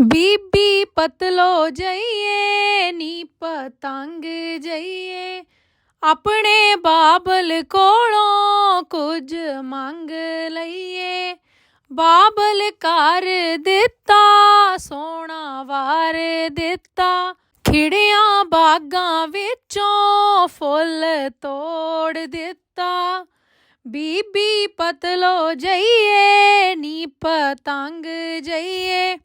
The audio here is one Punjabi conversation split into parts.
ਬੀਬੀ ਪਤਲੋ ਜਈਏ ਨੀ ਪਤੰਗ ਜਈਏ। ਆਪਣੇ ਬਾਬਲ ਕੋਲੋਂ ਕੁਝ ਮੰਗ ਲਈਏ। ਬਾਬਲ ਕਰ ਦਿੱਤਾ ਸੋਨਾ ਵਾਰ ਦਿੱਤਾ। ਖਿੜਿਆਂ ਬਾਗਾਂ ਵਿੱਚੋਂ ਫੁੱਲ ਤੋੜ ਦਿੱਤਾ। ਬੀਬੀ ਪਤਲੋ ਜਈਏ ਨੀ ਪਤੰਗ ਜਈਏ।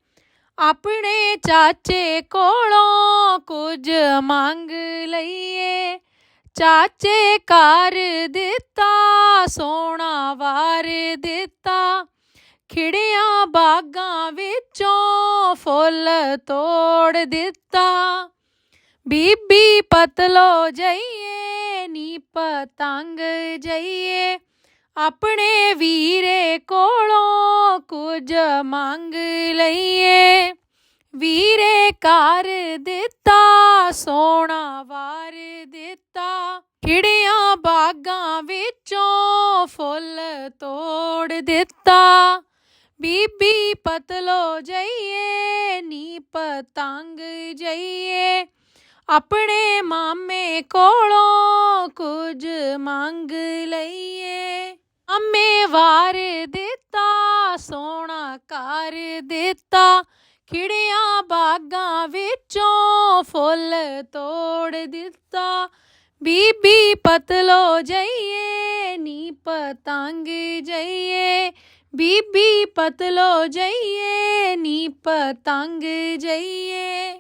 ਆਪਣੇ ਚਾਚੇ ਕੋਲੋਂ ਕੁਝ ਮੰਗ ਲਈਏ। ਚਾਚੇ ਕਰ ਦਿੱਤਾ ਸੋਨਾ ਵਾਰ ਦਿੱਤਾ। ਖਿੜਿਆਂ ਬਾਗਾਂ ਵਿੱਚੋਂ ਫੁੱਲ ਤੋੜ ਦਿੱਤਾ। ਬੀਬੀ ਪਤਲੋ ਜਈਏ ਨੀ ਪਤੰਗ ਜਈਏ। ਆਪਣੇ ਵੀਰੇ ਕੋਲੋਂ ਕੁਝ ਮੰਗ ਲਈਏ। ਵੀਰੇ ਕਰ ਦਿੱਤਾ ਸੋਨਾ ਵਾਰ ਦਿੱਤਾ। ਖਿੜਿਆਂ ਬਾਗਾਂ ਵਿੱਚੋਂ ਫੁੱਲ ਤੋੜ ਦਿੱਤਾ। ਬੀਬੀ ਪਤਲੋ ਜਈਏ ਨੀ ਪਤੰਗ ਜਈਏ। ਆਪਣੇ ਮਾਮੇ ਕੋਲੋਂ ਕੁਝ ਮੰਗ ਲਈਏ। ਅੰਮੇ ਵਾਰ ਦਿੱਤਾ ਸੋਹਣਾ ਘਰ ਦਿੱਤਾ, ਖਿੜਿਆਂ ਬਾਗਾਂ ਵਿੱਚੋਂ ਫੁੱਲ ਤੋੜ ਦਿੱਤਾ। ਬੀਬੀ ਪਤਲੋ ਜਈਏ ਨੀ ਪਤੰਗ ਜਈਏ। ਬੀਬੀ ਪਤਲੋ ਜਈਏ ਨੀ ਪਤੰਗ ਜਈਏ।